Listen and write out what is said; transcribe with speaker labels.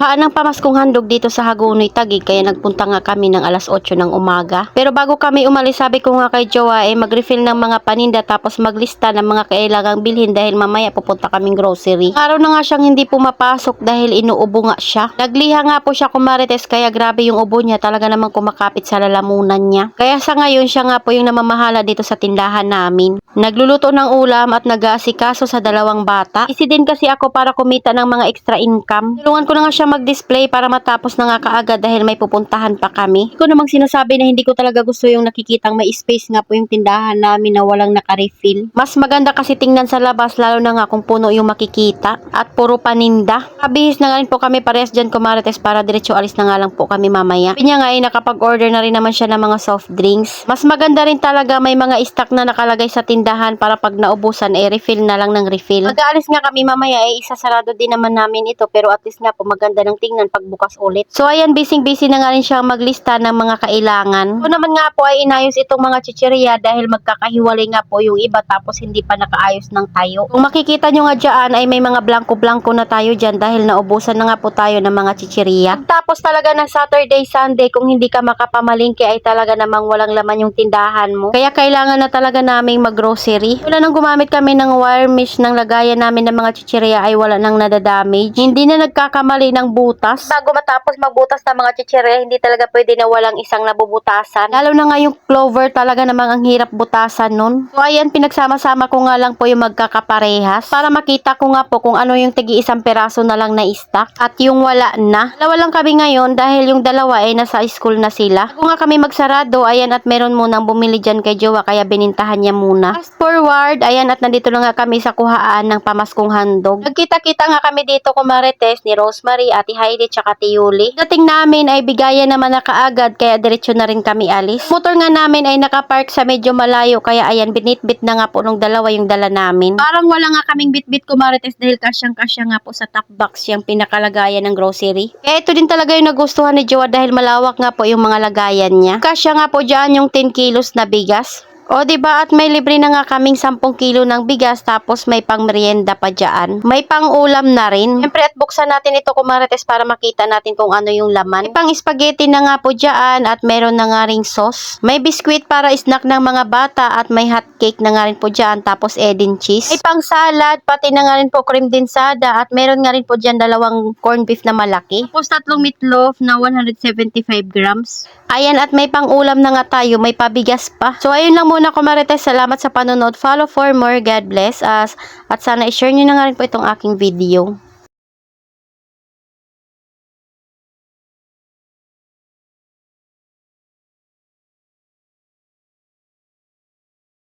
Speaker 1: Haan ng pamaskong handog dito sa Hagonoy Tagig kaya nagpunta nga kami ng alas 8 ng umaga. Pero bago kami umalis sabi ko nga kay Jowa eh mag-refill ng mga paninda tapos maglista ng mga kailangang bilhin dahil mamaya pupunta kaming grocery. Araw na nga siyang hindi pumapasok dahil inuubo nga siya. Nagliha nga po siya kumarites kaya grabe yung ubo niya talaga namang kumakapit sa lalamunan niya. Kaya sa ngayon siya nga po yung namamahala dito sa tindahan namin. Nagluluto ng ulam at nag-aasikaso sa dalawang bata. Isi din kasi ako para kumita ng mga extra income. Tulungan ko na nga siya mag-display para matapos na nga kaagad dahil may pupuntahan pa kami. Hindi ko namang sinasabi na hindi ko talaga gusto yung nakikitang may space nga po yung tindahan namin na walang naka-refill. Mas maganda kasi tingnan sa labas lalo na nga kung puno yung makikita at puro paninda. Kabihis na nga rin po kami parehas dyan kumarites para diretso alis na nga lang po kami mamaya. Pinya nga ay nakapag-order na rin naman siya ng mga soft drinks. Mas maganda rin talaga may mga stock na nakalagay sa tindahan para pag naubusan eh refill na lang ng refill. Mag-aalis nga kami mamaya eh isasarado din naman namin ito pero at least nga po maganda ng tingnan pag bukas ulit. So ayan busy busy na nga rin siyang maglista ng mga kailangan. Ito naman nga po ay inayos itong mga chicheria dahil magkakahiwalay nga po yung iba tapos hindi pa nakaayos ng tayo. Kung makikita nyo nga dyan ay may mga blanco-blanco na tayo dyan dahil naubusan na nga po tayo ng mga chicheria. Tapos talaga ng Saturday, Sunday kung hindi ka makapamalingke ay talaga namang walang laman yung tindahan mo. Kaya kailangan na talaga naming mag-grocery. Wala nang gumamit kami ng wire mesh ng lagayan namin ng mga chicheria ay wala nang nadadamage. Hindi na nagkakamali ng butas. Bago matapos magbutas ng mga chicheria, hindi talaga pwede na walang isang nabubutasan. Lalo na nga yung clover talaga namang ang hirap butasan nun. So ayan, pinagsama-sama ko nga lang po yung magkakaparehas para makita ko nga po kung ano yung tigi isang peraso na lang na stock at yung wala na. Dalawa lang kami ngayon dahil yung dalawa ay nasa school na sila. Kung nga kami magsarado, ayan at meron munang bumili dyan kay Jowa kaya binintahan niya muna. Fast forward, ayan at nandito na nga kami sa kuhaan ng pamaskong handog. Nagkita-kita nga kami dito kumarites ni Rosemary, Ate Heidi, tsaka Ate Yuli. Dating namin ay bigayan naman na kaagad kaya diretso na rin kami alis. Motor nga namin ay nakapark sa medyo malayo kaya ayan binitbit na nga po nung dalawa yung dala namin. Parang wala nga kaming bitbit kumarites dahil kasyang-kasya nga po sa top box yung pinakalagayan ng grocery. Kaya ito din talaga yung nagustuhan ni Jowa dahil malawak nga po yung mga lagayan niya. Kasya nga po dyan yung 10 kilos na bigas. O di ba at may libre na nga kaming 10 kilo ng bigas tapos may pang merienda pa diyan. May pang ulam na rin. Siyempre at buksan natin ito kumarites para makita natin kung ano yung laman. May pang spaghetti na nga po diyan at meron na nga ring sauce. May biskwit para snack ng mga bata at may hot cake na nga rin po diyan tapos Edin cheese. May pang salad pati na nga rin po cream dinsada at meron nga rin po diyan dalawang corned beef na malaki. Tapos tatlong meatloaf na 175 grams. Ayan at may pang ulam na nga tayo, may pabigas pa. So ayun lang muna kumarites, salamat sa panonood. Follow for more, God bless us. At sana i-share nyo na nga rin po itong aking video.